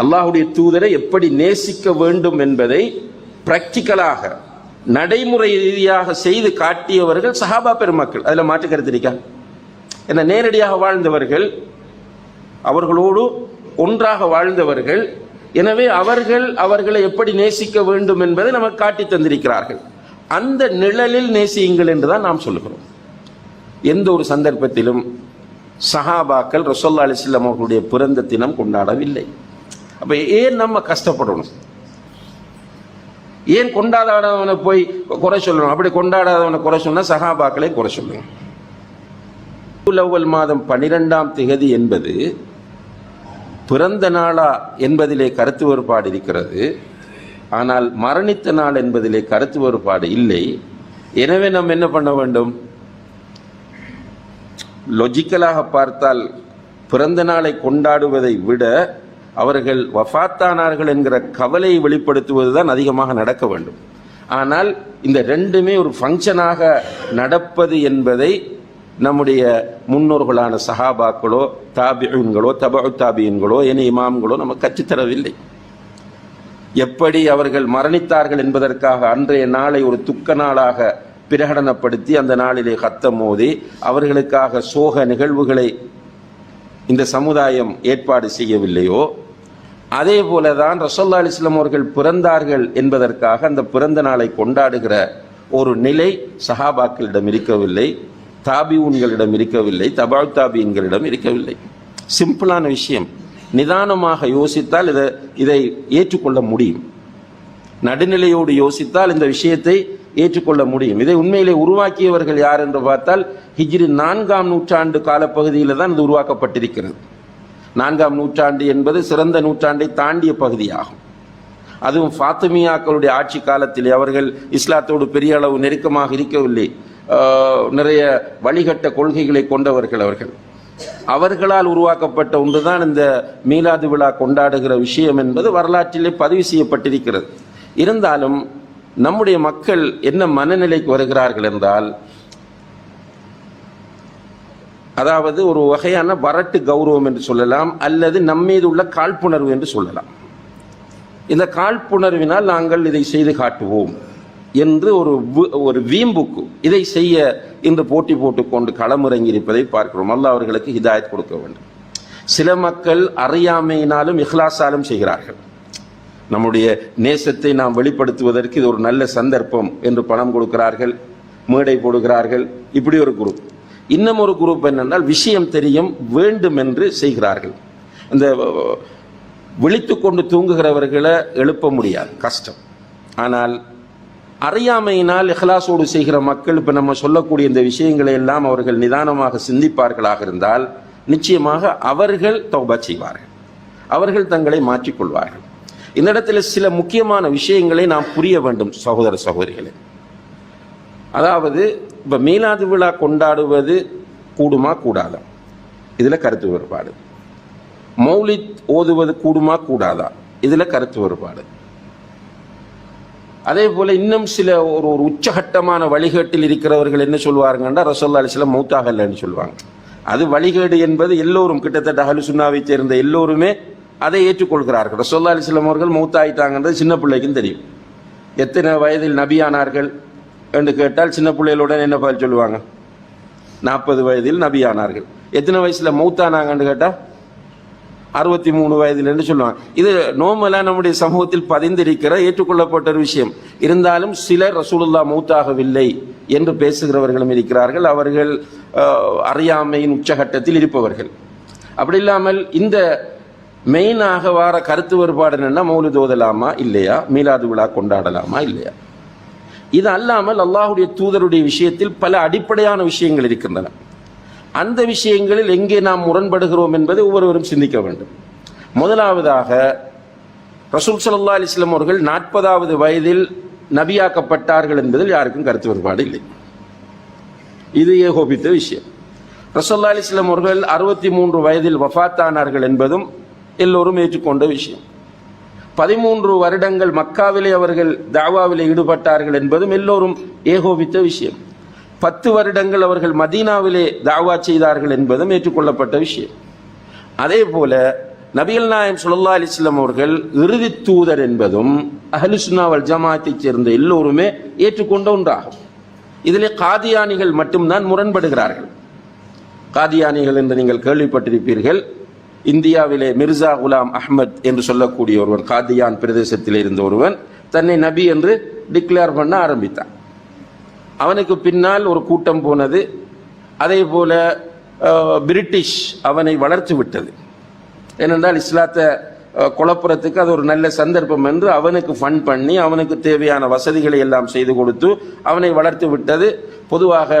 அல்லாஹுடைய தூதரை எப்படி நேசிக்க வேண்டும் என்பதை பிராக்டிக்கலாக நடைமுறை ரீதியாக செய்து காட்டியவர்கள் சஹாபா பெருமக்கள். அதில் மாற்று கருத்து இருக்கா? என்ன நேரடியாக வாழ்ந்தவர்கள் அவர்களோடு ஒன்றாக வாழ்ந்தவர்கள் எனவே அவர்கள் அவர்களை எப்படி நேசிக்க வேண்டும் என்பதை நமக்கு காட்டி தந்திருக்கிறார்கள். அந்த நிழலில் நேசியுங்கள் என்றுதான் நாம் சொல்லுகிறோம். எந்த ஒரு சந்தர்ப்பத்திலும் சஹாபாக்கள் ரசோல்லா அலிஸ்லாம் அவர்களுடைய பிறந்த தினம் கொண்டாடவில்லை. அப்போ ஏன் நம்ம கஷ்டப்படணும்? ஏன் கொண்டாடாதவனை போய் குறை சொல்லணும்? அப்படி கொண்டாடாதவனை குறை சொன்னால் சஹாபாக்களே குறை சொல்லுங்க. அவ்வல் மாதம் பனிரெண்டாம் திகதி என்பது பிறந்த நாளா என்பதிலே கருத்து வேறுபாடு இருக்கிறது. ஆனால் மரணித்த நாள் என்பதிலே கருத்து வேறுபாடு இல்லை. எனவே நாம் என்ன பண்ண வேண்டும்? லொஜிக்கலாக பார்த்தால் பிறந்த நாளை கொண்டாடுவதை விட அவர்கள் வஃத்தானார்கள் என்கிற கவலையை வெளிப்படுத்துவது தான் அதிகமாக நடக்க வேண்டும். ஆனால் இந்த ரெண்டுமே ஒரு ஃபங்க்ஷனாக நடப்பது என்பதை நம்முடைய முன்னோர்களான சஹாபாக்களோ தாபியன்களோ தபு தாபியன்களோ என இமாம்களோ நமக்கு கற்றுத்தரவில்லை. எப்படி அவர்கள் மரணித்தார்கள் என்பதற்காக அன்றைய நாளை ஒரு துக்க நாளாக பிரகடனப்படுத்தி அந்த நாளிலே கத்தம் மோதி அவர்களுக்காக சோக நிகழ்வுகளை இந்த சமுதாயம் ஏற்பாடு செய்யவில்லையோ? அதே போல தான் ரசோல்லா அலிஸ்லாம் அவர்கள் பிறந்தார்கள் என்பதற்காக அந்த பிறந்த நாளை கொண்டாடுகிற ஒரு நிலை சஹாபாக்களிடம் இருக்கவில்லை தாபியூன்களிடம் இருக்கவில்லை தபால் தாபியன்களிடம் இருக்கவில்லை. சிம்பிளான விஷயம். நிதானமாக யோசித்தால் இதை இதை ஏற்றுக்கொள்ள முடியும். நடுநிலையோடு யோசித்தால் இந்த விஷயத்தை ஏற்றுக்கொள்ள முடியும். இதை உண்மையிலே உருவாக்கியவர்கள் யார் என்று பார்த்தால் ஹிஜ்ரி நான்காம் நூற்றாண்டு காலப்பகுதியில் தான் இது உருவாக்கப்பட்டிருக்கிறது. நான்காம் நூற்றாண்டு என்பது சிறந்த நூற்றாண்டை தாண்டிய பகுதியாகும். அதுவும் ஃபாத்திமியாக்களுடைய ஆட்சி காலத்தில் அவர்கள் இஸ்லாத்தோடு பெரிய அளவு நெருக்கமாக இருக்கவில்லை. நிறைய வழிகட்ட கொள்கைகளை கொண்டவர்கள் அவர்கள். அவர்களால் உருவாக்கப்பட்ட ஒன்றுதான் இந்த மீலாது விழா கொண்டாடுகிற விஷயம் என்பது வரலாற்றிலே பதிவு செய்யப்பட்டிருக்கிறது. இருந்தாலும் நம்முடைய மக்கள் என்ன மனநிலைக்கு வருகிறார்கள் என்றால் அதாவது ஒரு வகையான வரட்டு கௌரவம் என்று சொல்லலாம் அல்லது நம்மீது உள்ள காழ்ப்புணர்வு என்று சொல்லலாம். இந்த காழ்ப்புணர்வினால் நாங்கள் இதை செய்து காட்டுவோம் என்று ஒரு ஒரு வீம்புக்கு இதை செய்ய இன்று போட்டி போட்டுக்கொண்டு களமிறங்கி இருப்பதை பார்க்கிறோம். அல்ல அவர்களுக்கு ஹிதாயத் கொடுக்க வேண்டும். சில மக்கள் அறியாமையினாலும் இஹ்லாஸாலும் செய்கிறார்கள். நம்முடைய நேசத்தை நாம் வெளிப்படுத்துவதற்கு இது ஒரு நல்ல சந்தர்ப்பம் என்று பணம் கொடுக்கிறார்கள் மேடை போடுகிறார்கள். இப்படி ஒரு குரூப் இன்னும் ஒரு குரூப் என்னென்றால் விஷயம் தெரியும் வேண்டும் என்று செய்கிறார்கள். இந்த விழித்து கொண்டு தூங்குகிறவர்களை எழுப்ப முடியாது கஷ்டம். ஆனால் அறியாமையினால் இஹ்லாசோடு செய்கிற மக்கள் இப்போ நம்ம சொல்லக்கூடிய இந்த விஷயங்களை எல்லாம் அவர்கள் நிதானமாக சிந்திப்பார்களாக இருந்தால் நிச்சயமாக அவர்கள் தௌபா செய்வார்கள். அவர்கள் தங்களை மாற்றிக்கொள்வார்கள். இந்த இடத்துல சில முக்கியமான விஷயங்களை நாம் புரிய வேண்டும் சகோதர சகோதரிகளே. அதாவது இப்போ மீலாது விழா கொண்டாடுவது கூடுமா கூடாதா? இதில் கருத்து வேறுபாடு. மௌலித் ஓதுவது கூடுமா கூடாதா? இதில் கருத்து வேறுபாடு. அதே போல இன்னும் சில ஒரு ஒரு உச்சகட்டமான வழிகேட்டில் இருக்கிறவர்கள் என்ன சொல்லுவாருங்கன்னா ரசோல்லா அலிஸ்லாம் மௌத்தாகல்லன்னு சொல்லுவாங்க அது வழிகேடு என்பது எல்லோரும் கிட்டத்தட்ட அஹலு சுண்ணாவை சேர்ந்த எல்லோருமே அதை ஏற்றுக்கொள்கிறார்கள். ரசோல்லா அலிஸ்லாம் அவர்கள் மூத்தாயிட்டாங்கன்றது சின்ன பிள்ளைக்கும் தெரியும். எத்தனை வயதில் நபியானார்கள் என்று கேட்டால் சின்ன பிள்ளைகளுடன் என்ன பதில் சொல்லுவாங்க? நாற்பது வயதில் நபியானார்கள். எத்தனை வயசில் மௌத்தானாங்கன்னு கேட்டால் அறுபத்தி மூணு வயதில் என்று சொல்லுவாங்க. இது நோமலாக நம்முடைய சமூகத்தில் பதிந்திருக்கிற ஏற்றுக்கொள்ளப்பட்ட ஒரு விஷயம். இருந்தாலும் சிலர் ரசூலுல்லா மௌத்தாகவில்லை என்று பேசுகிறவர்களும் இருக்கிறார்கள். அவர்கள் அறியாமையின் உச்சகட்டத்தில் இருப்பவர்கள். அப்படி இல்லாமல் இந்த மெயினாக வார கருத்து வேறுபாடு என்னென்னா மௌலு ஓதலாமா இல்லையா? மீலாது விழா கொண்டாடலாமா இல்லையா? இது அல்லாமல் அல்லாஹுடைய தூதருடைய விஷயத்தில் பல அடிப்படையான விஷயங்கள் இருக்கின்றன. அந்த விஷயங்களில் எங்கே நாம் முரண்படுகிறோம் என்பதை ஒவ்வொருவரும் சிந்திக்க வேண்டும். முதலாவதாக ரசூல் சல்லா அலிஸ்லாம் அவர்கள் நாற்பதாவது வயதில் நபியாக்கப்பட்டார்கள் என்பதில் யாருக்கும் கருத்து வேறுபாடு இல்லை. இது ஏகோபித்த விஷயம். ரசோல்லா அலிஸ்லாம் அவர்கள் அறுபத்தி மூன்று வயதில் வஃத்தானார்கள் என்பதும் எல்லோரும் ஏற்றுக்கொண்ட விஷயம். பதிமூன்று வருடங்கள் மக்காவிலே அவர்கள் தாவாவிலே ஈடுபட்டார்கள் என்பதும் எல்லோரும் ஏகோபித்த விஷயம். பத்து வருடங்கள் அவர்கள் மதீனாவிலே தாவா செய்தார்கள் என்பதும் ஏற்றுக்கொள்ளப்பட்ட விஷயம். அதே போல நபிகள் நாயம் சுல்லா அலிஸ்லாம் அவர்கள் இறுதி தூதர் என்பதும் அஹலுசுனாவல் ஜமாத்தைச் சேர்ந்த எல்லோருமே ஏற்றுக்கொண்ட ஒன்றாகும். இதிலே காதியானிகள் மட்டும்தான் முரண்படுகிறார்கள். காதியானிகள் என்று நீங்கள் கேள்விப்பட்டிருப்பீர்கள். இந்தியாவிலே மிர்சா குலாம் அஹ்மத் என்று சொல்லக்கூடிய ஒருவன் காதியான் பிரதேசத்தில் இருந்த ஒருவன் தன்னை நபி என்று டிக்ளேர் பண்ண ஆரம்பித்தான். அவனுக்கு பின்னால் ஒரு கூட்டம் போனது. அதே போல பிரிட்டிஷ் அவனை வளர்த்து விட்டது. ஏனென்றால் இஸ்லாத்தை குழப்புறத்துக்கு அது ஒரு நல்ல சந்தர்ப்பம் என்று அவனுக்கு ஃபண்ட் பண்ணி அவனுக்கு தேவையான வசதிகளை எல்லாம் செய்து கொடுத்து அவனை வளர்த்து விட்டது. பொதுவாக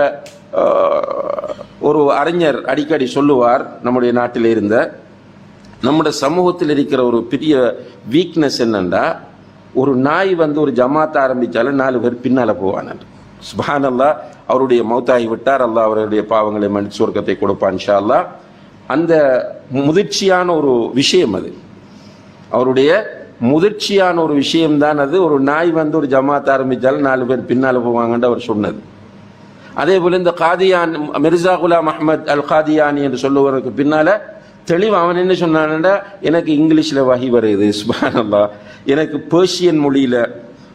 ஒரு அறிஞர் அடிக்கடி சொல்லுவார் நம்முடைய நாட்டில் இருந்த நம்முடைய சமூகத்தில் இருக்கிற ஒரு பெரிய வீக்னஸ் என்னென்னா ஒரு நாய் வந்து ஒரு ஜமாத்த ஆரம்பித்தாலும் நாலு பேர் பின்னால் போவான் சுபானல்லா அவருடைய மௌத்தாகி விட்டார். அல்லா அவருடைய பாவங்களை மன்னிச்சு சொர்க்கத்தை கொடுப்பான் ஷா அல்லாஹ் அந்த முதிர்ச்சியான ஒரு விஷயம் அது. அவருடைய முதிர்ச்சியான ஒரு விஷயம்தான் அது. ஒரு நாய் வந்து ஒரு ஜமாத் ஆரம்பித்தாலும் நாலு பேர் பின்னால் போவாங்கன்னு அவர் சொன்னது. அதே போல் இந்த காதியான் மிர்சா குலாம் அஹமத் அல் காதியானி என்று சொல்லுவதற்கு பின்னால் தெளிவு அவன் என்ன சொன்னான்டா எனக்கு இங்கிலீஷில் வகி வருது சுபானல்லா. எனக்கு பேர்ஷியன் மொழியில்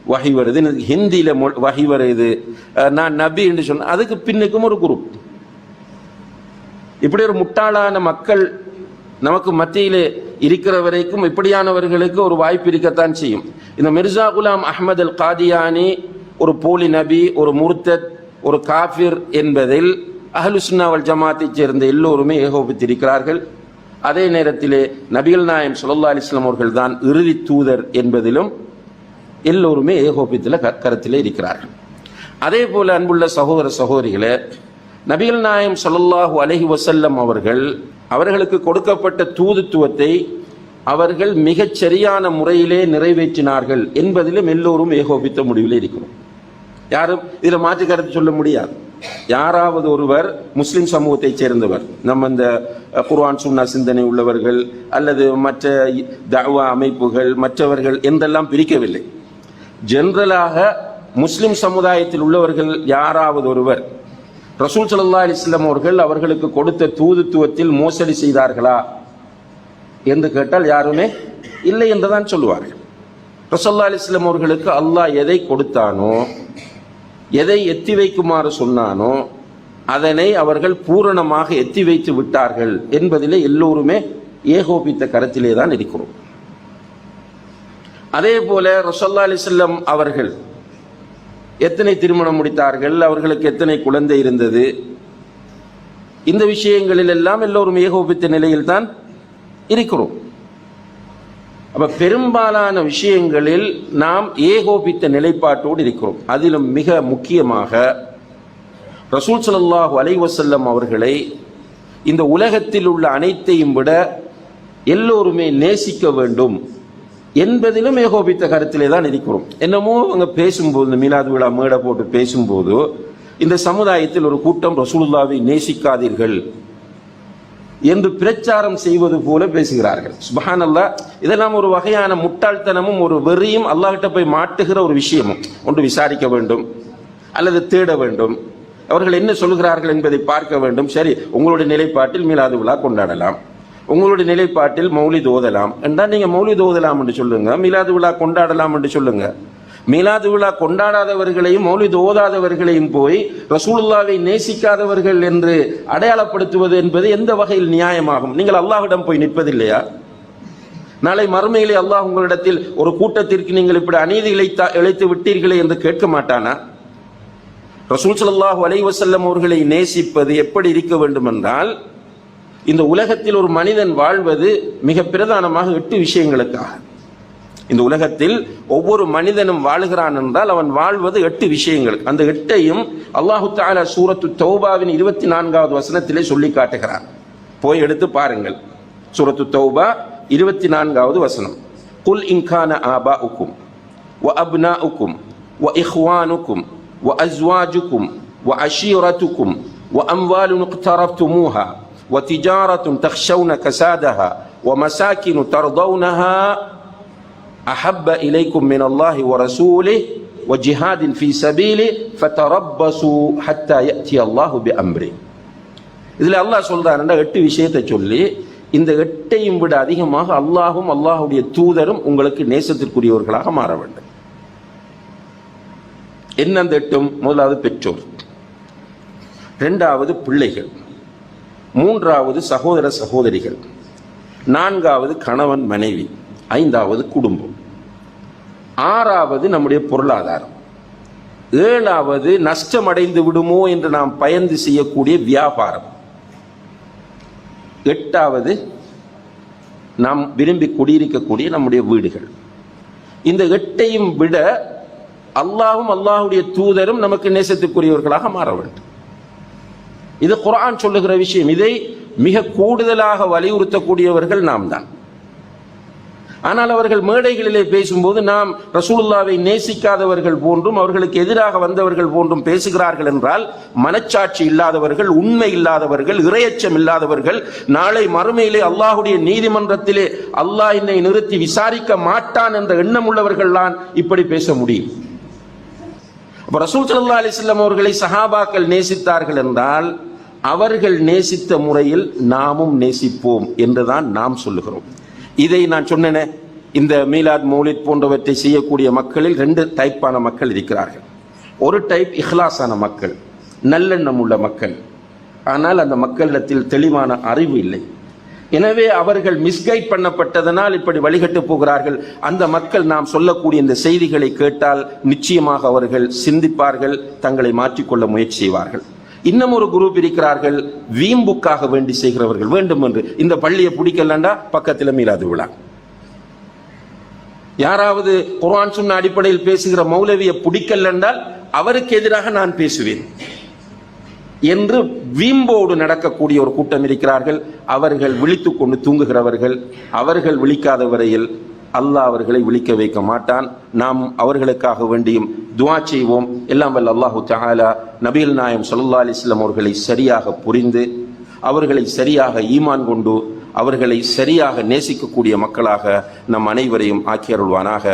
வகி வருது எனக்கு ஹிந்தியில் மொ- வகி வருது. நான் நபி என்று சொன்னேன் அதுக்கு பின்னுக்கும் ஒரு குரூப். இப்படி ஒரு முட்டாளான மக்கள் நமக்கு மத்தியிலே இருக்கிற வரைக்கும் இப்படியானவர்களுக்கு ஒரு வாய்ப்பு இருக்கத்தான் செய்யும். இந்த மிர்சா குலாம் அஹமது அல் காதியானி ஒரு போலி நபி ஒரு முர்த்தத் ஒரு காஃபிர் என்பதில் அஹ்லுசுன்னா வல் ஜமாத்தைச் சேர்ந்த எல்லோருமே ஏகோபித்திருக்கிறார்கள். அதே நேரத்திலே நபிகள் நாயம் சுல்லா அலிஸ்லாம் அவர்கள் தான் இறுதி தூதர் என்பதிலும் எல்லோருமே ஏகோபித்தில் க- கருத்திலே இருக்கிறார்கள். அதே போல அன்புள்ள சகோதர சகோதரிகளே நபிகள் நாயம் ஸல்லல்லாஹு அலஹி வசல்லம் அவர்கள் அவர்களுக்கு கொடுக்கப்பட்ட தூதுத்துவத்தை அவர்கள் மிகச் சரியான முறையிலே நிறைவேற்றினார்கள் என்பதிலும் எல்லோரும் ஏகோபித்த முடிவில் இருக்கிறோம். யாரும் இதில் மாற்று கருத்து சொல்ல முடியாது. யாராவது ஒருவர் முஸ்லிம் சமூகத்தை சேர்ந்தவர் நம்ம இந்த குர்ஆன் சுன்னா சிந்தனை உள்ளவர்கள் அல்லது மற்ற தவா அமைப்புகள் மற்றவர்கள் என்றெல்லாம் பிரிக்கவில்லை. ஜெனரலாக முஸ்லிம் சமுதாயத்தில் உள்ளவர்கள் யாராவது ஒருவர் ரசூல் சல்லா அலிஸ்லாம் அவர்கள் அவர்களுக்கு கொடுத்த தூதுத்துவத்தில் மோசடி செய்தார்களா என்று கேட்டால் யாருமே இல்லை என்றுதான் சொல்லுவார்கள். ரசல்லா அலிஸ்லாம் அவர்களுக்கு அல்லாஹ் எதை கொடுத்தானோ எதை எத்தி வைக்குமாறு சொன்னானோ அதனை அவர்கள் பூரணமாக எத்தி வைத்து விட்டார்கள் என்பதிலே எல்லோருமே ஏகோபித்த கருத்திலே தான் இருக்கிறோம். அதே போல ரசல்லா அலிசல்லம் அவர்கள் எத்தனை திருமணம் முடித்தார்கள் அவர்களுக்கு எத்தனை குழந்தை இருந்தது இந்த விஷயங்களில் எல்லாம் எல்லோரும் ஏகோபித்த நிலையில் தான் இருக்கிறோம். அப்போ பெரும்பாலான விஷயங்களில் நாம் ஏகோபித்த நிலைப்பாட்டோடு இருக்கிறோம். அதிலும் மிக முக்கியமாக ரசூல் சல்லாஹூ அலைவசல்லம் அவர்களை இந்த உலகத்தில் உள்ள அனைத்தையும் விட எல்லோருமே நேசிக்க வேண்டும் என்பதிலும் ஏகோபித்த கருத்திலே தான் இருக்கிறோம். என்னமோ அவங்க பேசும்போது இந்த மீலாது விழா மேடை போட்டு பேசும்போது இந்த சமுதாயத்தில் ஒரு கூட்டம் ரசூலுல்லாவை நேசிக்காதீர்கள். என்று பிரச்சாரம் செய்வது போல பேசுகிறார்கள். சுபஹானல்லாஹ் இதெல்லாம் ஒரு வகையான முட்டாள்தனமும் ஒரு வெறியும் அல்லாஹிட்ட போய் மாட்டுகிற ஒரு விஷயமும் ஒன்று விசாரிக்க வேண்டும் அல்லது தேட வேண்டும். அவர்கள் என்ன சொல்கிறார்கள் என்பதை பார்க்க வேண்டும். சரி உங்களுடைய நிலைப்பாட்டில் மீலாது விழா கொண்டாடலாம். உங்களுடைய நிலைப்பாட்டில் மௌலி தோதலாம் என்றால் நீங்கள் மௌலி தோதலாம் என்று சொல்லுங்க மீலாது விழா கொண்டாடலாம் என்று சொல்லுங்கள் மீலாது விழா கொண்டாடாதவர்களையும் மௌலி ஓதாதவர்களையும் போய் ரசூலுல்லாவை நேசிக்காதவர்கள் என்று அடையாளப்படுத்துவது என்பது எந்த வகையில் நியாயமாகும்? நீங்கள் அல்லாஹ்விடம் போய் நிற்பதில்லையா? நாளை மறுமையிலே அல்லாஹ் உங்களிடத்தில் ஒரு கூட்டத்திற்கு நீங்கள் இப்படி அநீதி இழைத்தா இழைத்து விட்டீர்களே என்று கேட்க மாட்டானா? ரசூல் ஸல்லல்லாஹு அலைஹி அவர்களை நேசிப்பது எப்படி இருக்க வேண்டும் என்றால் இந்த உலகத்தில் ஒரு மனிதன் வாழ்வது மிக பிரதானமாக எட்டு விஷயங்களுக்காக. இந்த உலகத்தில் ஒவ்வொரு மனிதனும் வாழுகிறான் என்றால் அவன் வாழ்வது எட்டு விஷயங்கள் அந்த எட்டையும் அல்லாஹு தாலா சூரத்து தௌபாவின் இருபத்தி நான்காவது வசனத்திலே சொல்லி காட்டுகிறான் போய் எடுத்து பாருங்கள் சூரத்து தௌபா இருபத்தி நான்காவது வசனம் குல் இன்கான ஆபா உக்கும் وأبناؤكم وإخوانكم وأزواجكم وعشيرتكم وأموال اقترفتموها وتجارة تخشون كسادها ومساكن ترضونها அஹப்ப இலைக்கும் மின் அல்லாஹி ஒ ரசூலி ஒ ஜிஹாதின் ஃபி சபீலி ஃபத்தரப்பசு ஹத்தா யத்தி அல்லாஹு பி அம்ரி இதில் அல்லாஹ் சொல்கிறாருன்னா எட்டு விஷயத்தை சொல்லி இந்த எட்டையும் விட அதிகமாக அல்லாஹும் அல்லாஹுடைய தூதரும் உங்களுக்கு நேசத்திற்குரியவர்களாக மாற வேண்டும். என்ன அந்த எட்டும்? முதலாவது பெற்றோர். ரெண்டாவது பிள்ளைகள். மூன்றாவது சகோதர சகோதரிகள். நான்காவது கணவன் மனைவி. ஐந்தாவது குடும்பம். ஆறாவது நம்முடைய பொருளாதாரம். ஏழாவது நஷ்டமடைந்து விடுமோ என்று நாம் பயந்து செய்யக்கூடிய வியாபாரம். எட்டாவது நாம் விரும்பி குடியிருக்கக்கூடிய நம்முடைய வீடுகள். இந்த எட்டையும் விட அல்லாஹும் அல்லாஹுடைய தூதரும் நமக்கு நேசத்துக்குரியவர்களாக மாற வேண்டும். இது குரான் சொல்லுகிற விஷயம். இதை மிக கூடுதலாக வலியுறுத்தக்கூடியவர்கள் நாம் தான் ஆனால் அவர்கள் மேடைகளிலே பேசும்போது நாம் ரசூலுல்லாவை நேசிக்காதவர்கள் போன்றும் அவர்களுக்கு எதிராக வந்தவர்கள் போன்றும் பேசுகிறார்கள் என்றால் மனச்சாட்சி இல்லாதவர்கள் உண்மை இல்லாதவர்கள் இரையச்சம் இல்லாதவர்கள் நாளை மறுமையிலே அல்லாஹுடைய நீதிமன்றத்திலே அல்லாஹ் என்னை நிறுத்தி விசாரிக்க மாட்டான் என்ற எண்ணம் உள்ளவர்கள் தான் இப்படி பேச முடியும். அப்ப ரசூல் சல்லா அலிஸ்லாம் அவர்களை சஹாபாக்கள் நேசித்தார்கள் என்றால் அவர்கள் நேசித்த முறையில் நாமும் நேசிப்போம் என்றுதான் நாம் சொல்லுகிறோம். இதை நான் சொன்னேனே இந்த மீலாத் மௌலித் போன்றவற்றை செய்யக்கூடிய மக்களில் ரெண்டு டைப்பான மக்கள் இருக்கிறார்கள். ஒரு டைப் இஹ்லாஸான மக்கள் நல்லெண்ணம் உள்ள மக்கள். ஆனால் அந்த மக்களிடத்தில் தெளிவான அறிவு இல்லை. எனவே அவர்கள் மிஸ்கைட் பண்ணப்பட்டதனால் இப்படி வழிகட்டு போகிறார்கள். அந்த மக்கள் நாம் சொல்லக்கூடிய இந்த செய்திகளை கேட்டால் நிச்சயமாக அவர்கள் சிந்திப்பார்கள் தங்களை மாற்றிக்கொள்ள முயற்சி செய்வார்கள். இன்னும் ஒரு குரூப் இருக்கிறார்கள் வீம்புக்காக வேண்டி செய்கிறவர்கள் வேண்டும் என்று. இந்த பள்ளியை பிடிக்கலண்டா? பக்கத்தில் மீறாது விழா. யாராவது குர்ஆன் சொன்ன அடிப்படையில் பேசுகிற மௌலவியை பிடிக்கலென்றால் அவருக்கு எதிராக நான் பேசுவேன். என்று வீம்போடு நடக்கக்கூடிய ஒரு கூட்டம் இருக்கிறார்கள். அவர்கள் விழித்துக்கொண்டு தூங்குகிறவர்கள் அவர்கள் விழிக்காத வரையில் அல்லாஹ் அவர்களை விழிக்க வைக்க மாட்டான். நாம் அவர்களுக்காக வேண்டியும் துவா செய்வோம். எல்லாம் வல்ல அல்லாஹு தஆலா நபிகள் நாயம் சொல்லா அலிஸ்லாம் அவர்களை சரியாக புரிந்து அவர்களை சரியாக ஈமான் கொண்டு அவர்களை சரியாக நேசிக்கக்கூடிய மக்களாக நம் அனைவரையும் ஆக்கியருள்வானாக